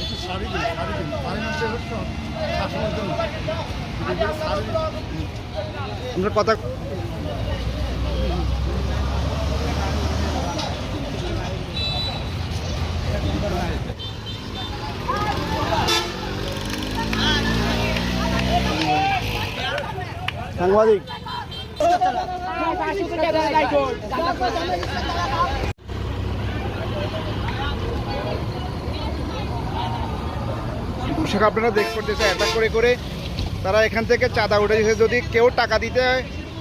একটু শাড়ি দিন শাড়ি দিন ফাইন্যান্সের শাসনের জন্য আমরা কথা সাংবাদিক। দর্শক, আপনারা দেখ করতেছে অ্যাটাক করে করে তারা এখান থেকে চাঁদা উঠেছে যদি কেউ টাকা দিতে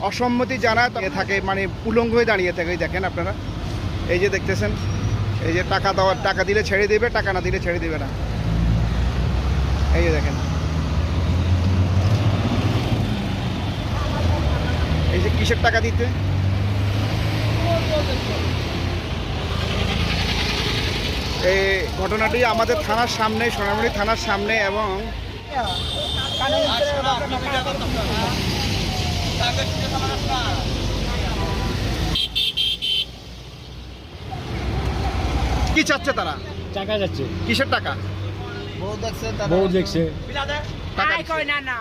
অসম্মতি জানায় থাকে মানে উলঙ্গ হয়ে দাঁড়িয়ে থাকে দেখেন আপনারা। এই যে দেখতেছেন, এই যে টাকা দেওয়ার, টাকা দিলে ছেড়ে দেবে, টাকা না দিলে ছেড়ে দেবে না। এই যে দেখেন এই যে কিসের টাকা দিতে? এই ঘটনাটি আমাদের থানার সামনে সোনামণি থানার সামনে এবং কি চাচ্ছে তারা? টাকা যাচ্ছে। কিসের টাকা? বউ দেখছে টাকা আয় কই না।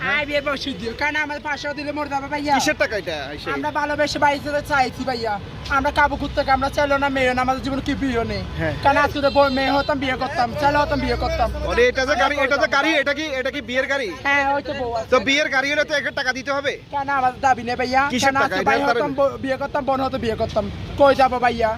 না আয় বিয়ে বসে দিও কারণ আমাদের পাঁচশো দিলে মরে যাবে ভাইয়া। কিসের টাকা এটা? আমরা ভালোবেসে বাড়িতে চাইছি ভাইয়া। আমরা কাবু করতে আমরা চাইলো না মেয়ে না আমাদের জীবনে কি বিয়ে নেই। হ্যাঁ। কারণ আজকে তো মেয়ে হতাম বিয়ে করতাম চাইলে হতাম বিয়ে করতাম। এটা যে গাড়ি এটা যে গাড়ি এটা কি এটা কি বিয়ের গাড়ি? হ্যাঁ ওই তো বউ তো বিয়ের গাড়ি হলে তো একে টাকা দিতে হবে? কেন আমাদের দাবি নেই ভাইয়া? কিসের টাকা? বিয়ে করতাম বোন হতো বিয়ে করতাম। কই যাব ভাইয়া?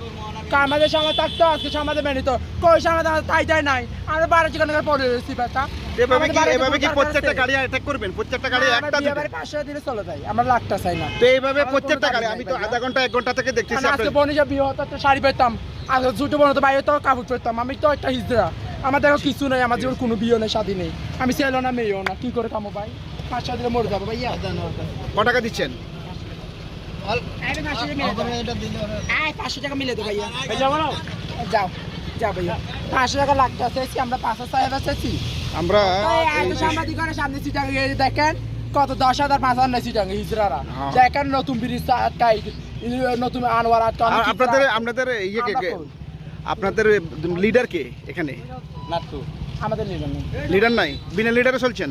আমাদের সমাজ থাকতো আজকে সমাজে মেনে তো কই সমাজ আমাদের তাই যায় নাই। আমরা বারো চিকেন পড়ে রয়েছি বেটা। এভাবে কি আমাদের বাড়িতে এভাবে কি প্রত্যেকটা গাড়ি অ্যাটাক করবেন? প্রত্যেকটা গাড়ি একটা আমরা বিয়ে দুটো? বাড়ি পাঁচশো দিলে চলে যাই আমরা লাখটা চাই না। তো এইভাবে প্রত্যেকটা গাড়ি আমি তো আধা ঘণ্টা এক ঘণ্টা থেকে দেখতেছি আজকে আপনার- বনি যে বিয়ে হতো একটা শাড়ি পেতাম। আর জুটো বোন হতো বাইরে তো কাপড় পেতাম আমি তো একটা হিজড়া। আমার দেখো কিছু নেই আমার জীবন কোনো বিয়ে নেই শাদি নেই। আমি ছেলেও না মেয়েও না। কি করে কামো ভাই? পাঁচশো দিলে মরে যাব ভাইয়া। ক টাকা দিচ্ছেন? পাঁচশো টাকা মিলে টাকা ভাইয়া। যাও যাও ভাইয়া। পাঁচশো টাকা লাগতে চাইছি আমরা পাঁচ হাজার চাইছি আমরা এই এই এত যে- সাংবাদিক করে সামনে গিয়ে দেখেন কত দশ হাজার পাঁচ হাজার সিটাঙ্গে হিজড়ারা। হ্যাঁ। দেখেন নতুন ব্রিজ আটকাই নতুন আনোয়ার আটকা আপনাদের আপনাদের ইয়ে কে কে? আপনাদের লিডার কে এখানে? আমাদের নেই। লিডার নাই? বিনা লিডারে চলছেন?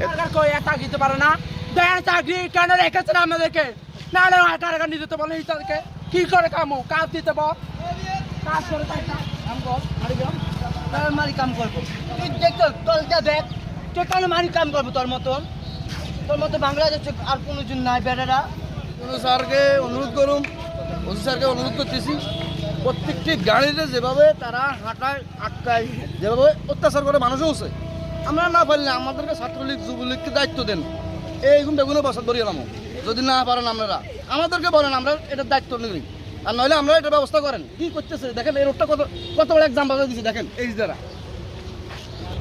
সরকার কই চাকরি দিতে পারে না? দেন চাকরি কেন রেখেছেন আমাদেরকে। না না হাজার টাকা বলে তাদেরকে। কি করে কামু? কাজ দিতে বল। কাজ করে মারি কাম। করব। দেখ মারি কাম করব তোর তোর মতো আর কোনো নাই স্যারকে অনুরোধ করুন স্যারকে অনুরোধ করতেছি, প্রত্যেকটি গাড়িতে যেভাবে তারা হাঁটায়, আটকায়, যেভাবে অত্যাচার করে মানুষও হচ্ছে আমরা না পারলে আমাদেরকে ছাত্রলীগ, যুবলীগকে দায়িত্ব দেন। এইরকম বেগুনে বছর ধরিয়ে নামো। যদি না পারেন আপনারা। আমাদেরকে বলেন, আমরা এটার দায়িত্ব নিই। আর নইলে আমরা এটার ব্যবস্থা করেন। কি করতেছে? দেখেন, এই রোডটা কত কত বড় এক্সাম বাজার দিচ্ছে দেখেন। এই দ্বারা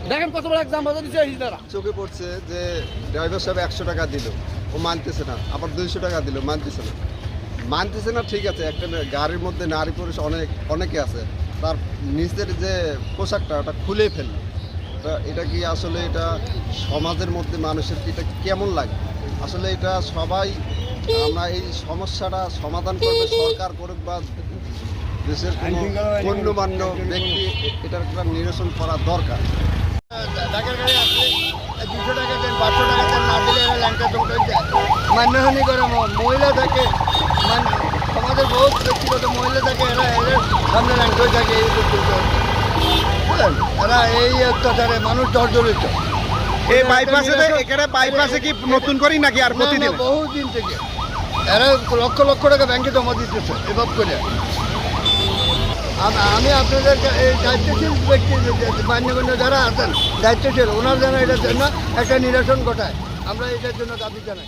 দেখেন কত বড় এক্সাম বাজার দিচ্ছে এই দ্বারা চোখে পড়ছে যে ড্রাইভার সাহেব একশো টাকা দিল। ও মানতেছে না। আবার দুইশো টাকা দিল, মানতেছে না। মানতেছে না, ঠিক আছে। একটা গাড়ির মধ্যে নারী পুরুষ অনেক অনেকে আছে। তার নিজের যে পোশাকটা, ওটা খুলে ফেলল। তা এটা কি আসলে এটা সমাজের মধ্যে মানুষের এটা কেমন লাগে? আসলে এটা সবাই আমরা এই সমস্যাটা সমাধান করবে, সরকার করুক বা দেশের কোনো গণ্যমান্য ব্যক্তি এটার একটা নিরসন করা দরকার। না মান্যহানি করে মহিলা থাকে সমাজের বহুত ব্যক্তিগত মহিলা থাকে এরা এদের সামনে ল্যাংটা থাকে এই বুঝলেন এরা এই অত্যাচারে মানুষ জর্জরিত। এই বাইপাসে এখানে বাইপাসে কি নতুন করি নাকি আর প্রতিদিন? বহুদিন থেকে। এরা লক্ষ লক্ষ টাকা ব্যাংকে জমা দিতেছে এভাব করে। আমি আপনাদের এই দায়িত্বশীল ব্যক্তি মান্যগণ্য যারা আছেন দায়িত্বশীল ওনার যেন এটার জন্য একটা নিরসন ঘটায়। আমরা এটার জন্য দাবি জানাই।